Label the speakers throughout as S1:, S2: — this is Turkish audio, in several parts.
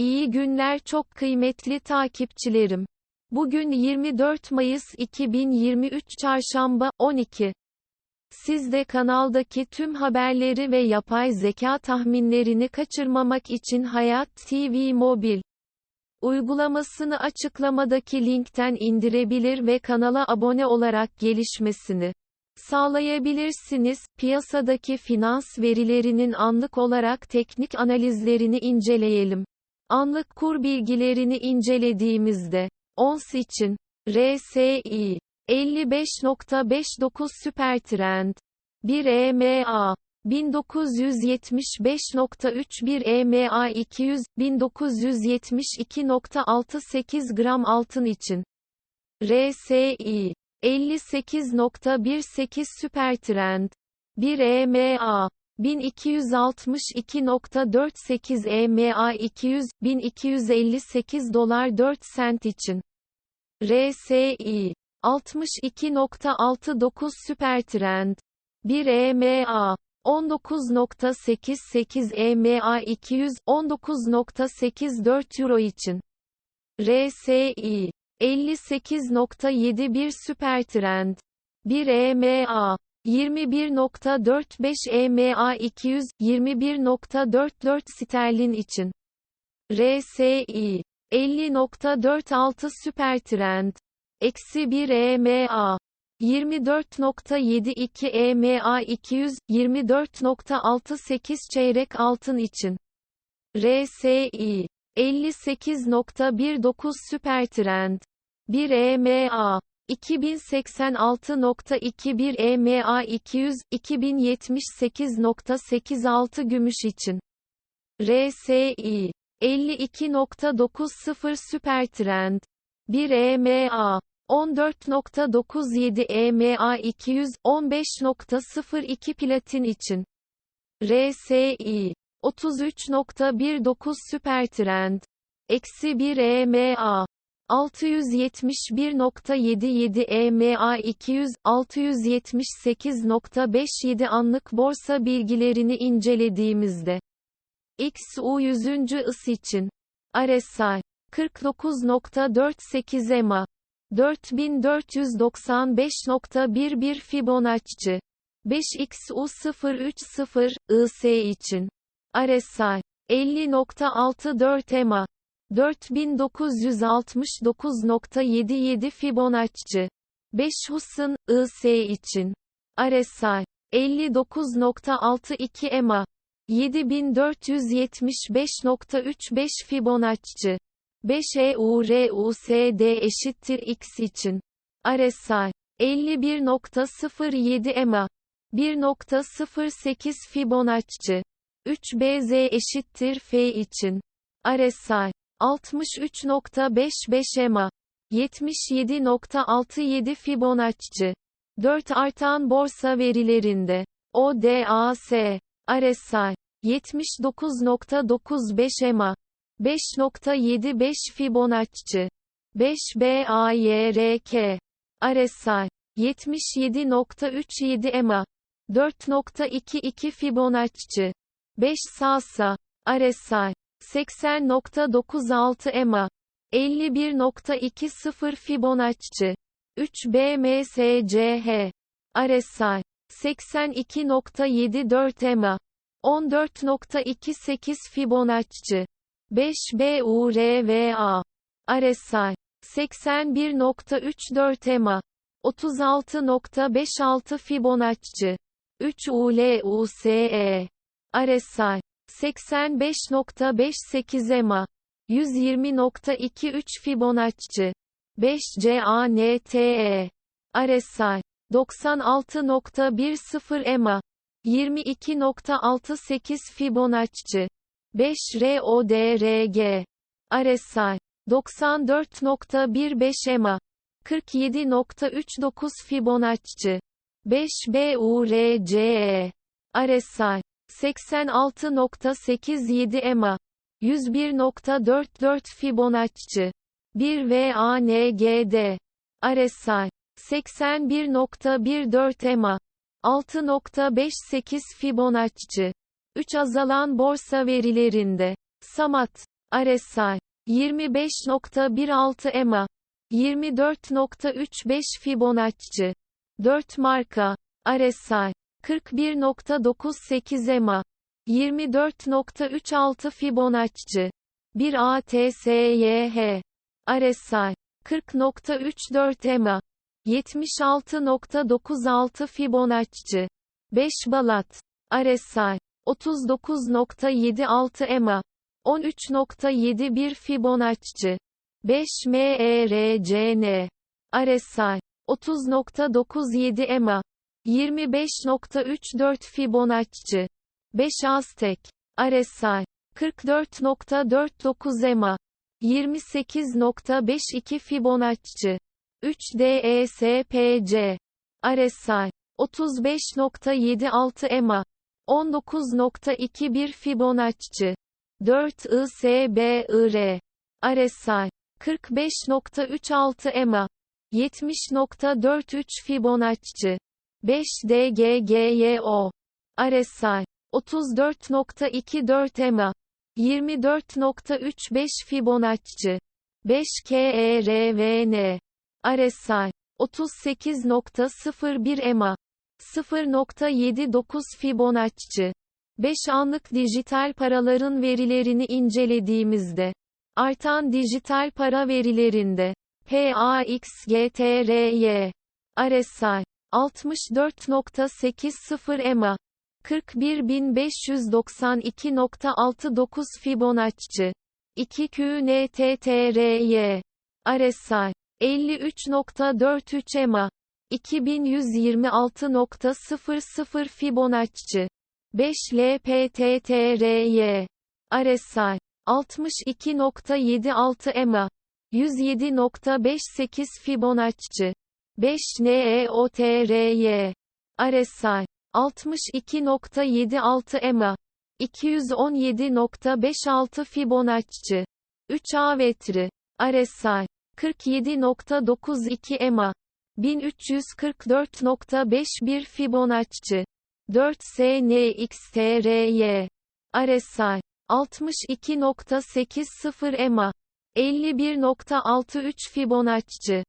S1: İyi günler çok kıymetli takipçilerim. Bugün 24 Mayıs 2023 Çarşamba, 12. Siz de kanaldaki tüm haberleri ve yapay zeka tahminlerini kaçırmamak için Hayat TV Mobil uygulamasını açıklamadaki linkten indirebilir ve kanala abone olarak gelişmesini sağlayabilirsiniz. Piyasadaki finans verilerinin anlık olarak teknik analizlerini inceleyelim. Anlık kur bilgilerini incelediğimizde, ons için, RSI, 55.59 süper trend, 1 EMA, 1975.31 EMA 200, 1972.68 gram altın için. RSI, 58.18 süper trend, 1 EMA, 1262.48 EMA 200, 1258 dolar 4 sent için. RSI 62.69 süper trend. 1 EMA 19.88 EMA 200 19.84 euro için. RSI 58.71 süper trend. 1 EMA 21.45 EMA 200, 21.44 sterlin için. RSI 50.46 süper trend. Eksi 1 EMA 24.72 EMA 200, 24.68 çeyrek altın için. RSI 58.19 süper trend. 1 EMA 2086.21 EMA 200, 2078.86 gümüş için. RSI 52.90 süper trend. 1 EMA 14.97 EMA 200, 15.02 platin için. RSI 33.19 süper trend. Eksi 1 EMA 671.77 EMA 200, 678.57 anlık borsa bilgilerini incelediğimizde. XU 100. ıs için. RSI 49.48 EMA 4495.11 Fibonacci 5XU030 IS için. RSI 50.64 EMA 4969.77 Fibonacci. 5 Hus'un, IS için. RSI. 59.62 EMA. 7475.35 Fibonacci. 5 EURUSD eşittir X için. RSI. 51.07 EMA. 1.08 Fibonacci. 3 BZ eşittir F için. RSI. 63.55 EMA. 77.67 Fibonacci. 4 artan borsa verilerinde. ODAS. RSI. 79.95 EMA. 5.75 Fibonacci. 5 BAYRK. RSI. 77.37 EMA. 4.22 Fibonacci. 5 SASA. RSI. 80.96 EMA. 51.20 Fibonacci. 3 BMSCH. RSI. 82.74 EMA. 14.28 Fibonacci. 5 BURVA. RSI. 81.34 EMA. 36.56 Fibonacci. 3 ULUSE. RSI. 85.58 EMA. 120.23 Fibonacci. 5 CANTE. RSI. 96.10 EMA. 22.68 Fibonacci. 5 RODRG. RSI. 94.15 EMA. 47.39 Fibonacci. 5 BURCE. RSI. 86.87 EMA. 101.44 Fibonacci. 1 VANGD. RSI. 81.14 EMA. 6.58 Fibonacci. 3 azalan borsa verilerinde. Samat. RSI 25.16 EMA 24.35 Fibonacci 4 marka RSI 41.98 EMA 24.36 Fibonacci 1 ATSYH RSI 40.34 EMA 76.96 Fibonacci 5 Balat RSI 39.76 EMA 13.71 Fibonacci 5 MERCN RSI 30.97 EMA 25.34 Fibonacci. 5 Aztek. RSI 44.49 EMA. 28.52 Fibonacci. 3 DESPC RSI 35.76 EMA. 19.21 Fibonacci. 4 ISBIR RSI 45.36 EMA. 70.43 Fibonacci 5 DGGYO RSI 34.24 EMA. 24.35 Fibonacci. 5 KERVN RSI 38.01 EMA. 0.79 Fibonacci. 5 anlık dijital paraların verilerini incelediğimizde. Artan dijital para verilerinde. PAXGTRY RSI 64.80 EMA 41592.69 Fibonacci. 2 QNTTRY RSI 53.43 EMA 2126.00 Fibonacci. 5 LPTTRY RSI 62.76 EMA 107.58 Fibonacci 5 NEOTRY RSI 62.76 EMA. 217.56 Fibonacci. 3 Avetri RSI 47.92 EMA. 1344.51 Fibonacci. 4 SNXTRY RSI 62.80 EMA. 51.63 Fibonacci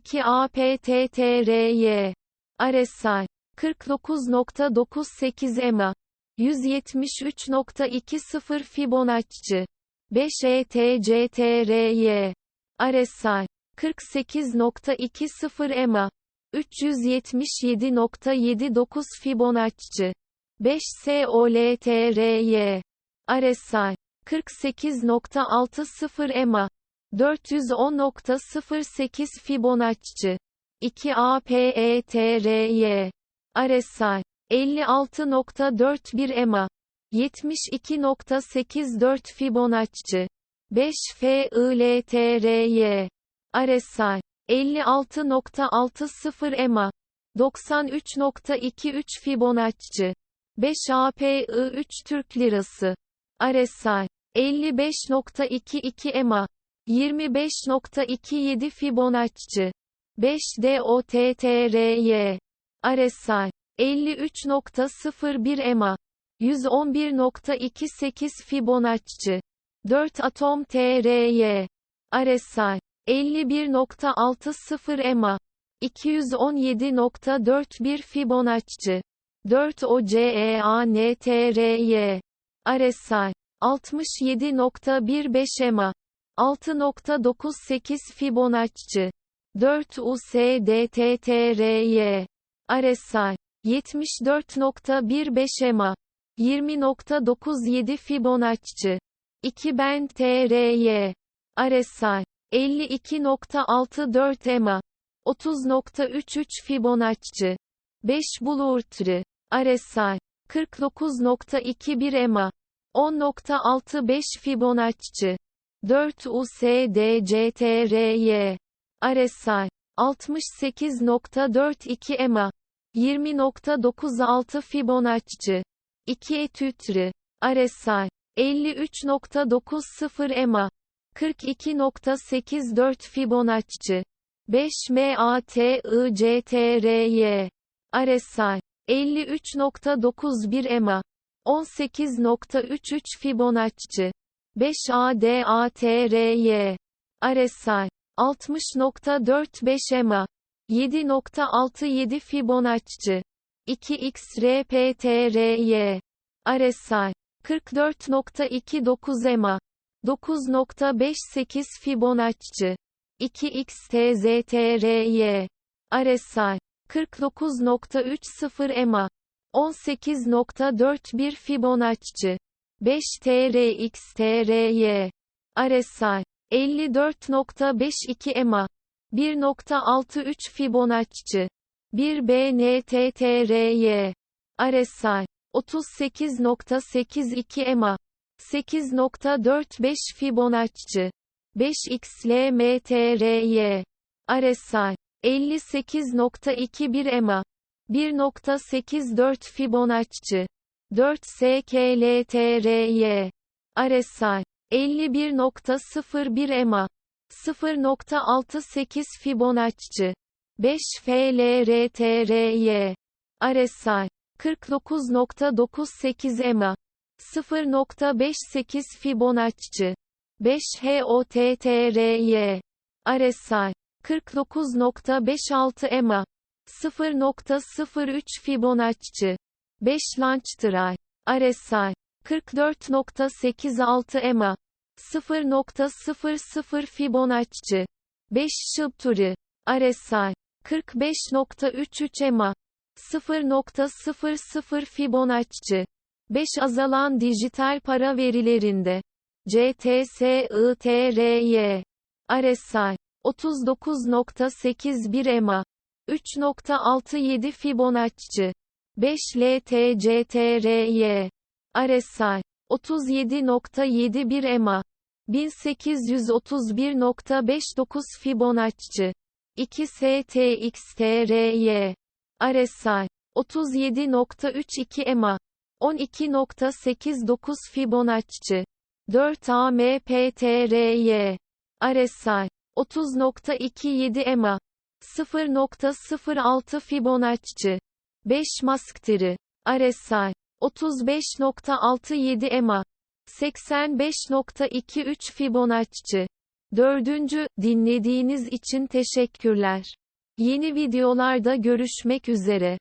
S1: 2 APTTRY RSI 49.98 EMA 173.20 Fibonacci. 5 ETCTRY RSI 48.20 EMA 377.79 Fibonacci. 5 SOLTRY RSI 48.60 EMA 410.08 Fibonacci. 2 APETRY RSI 56.41 EMA. 72.84 Fibonacci. 5 FILTRY RSI 56.60 EMA. 93.23 Fibonacci. 5 API 3 Türk Lirası. RSI 55.22 EMA 25.27 Fibonacci. 5 DOTTRY RSI 53.01 EMA. 111.28 Fibonacci. 4 Atom TRY RSI 51.60 EMA. 217.41 Fibonacci. 4 OCEANTRY RSI 67.15 EMA 6.98 Fibonacci. 4 USDTTRY RSI 74.15 EMA 20.97 Fibonacci. 2 Bend TRY RSI 52.64 EMA 30.33 Fibonacci. 5 Bulurtri RSI 49.21 EMA 10.65 Fibonacci 4 USDCTRY RSI 68.42 EMA. 20.96 Fibonacci. 2 Etütri RSI 53.90 EMA. 42.84 Fibonacci. 5 MATICTRY RSI 53.91 EMA. 18.33 Fibonacci 5 ADATRY. RSI. 60.45 EMA. 7.67 Fibonacci. 2x RPTRY. RSI. 44.29 EMA. 9.58 Fibonacci. 2x TZTRY. RSI. 49.30 EMA. 18.41 Fibonacci. 5 TRX TRY. RSI. 54.52 EMA. 1.63 Fibonacci. 1 BNTTRY. RSI. 38.82 EMA. 8.45 Fibonacci. 5 XLMTRY. RSI. 58.21 EMA. 1.84 Fibonacci. 4 SKLTRY. RSI. 51.01 EMA. 0.68 Fibonacci. 5 FLRTRY. RSI. 49.98 EMA. 0.58 Fibonacci. 5 HOTTRY. RSI. 49.56 EMA. 0.03 Fibonacci. 5 Launchtry. RSI. 44.86 EMA. 0.00 Fibonacci. 5 Shibturi. RSI. 45.33 EMA. 0.00 Fibonacci. 5 azalan dijital para verilerinde. CTSITRY. RSI. 39.81 EMA. 3.67 Fibonacci. 5 LTCTRY. RSI. 37.71 EMA. 1831.59 Fibonacci. 2 STXTRY. RSI. 37.32 EMA. 12.89 Fibonacci. 4 AMPTRY. RSI. 30.27 EMA. 0.06 Fibonacci. 5 Masktiri. RSI. 35.67 EMA. 85.23 Fibonacci. Dördüncü, dinlediğiniz için teşekkürler. Yeni videolarda görüşmek üzere.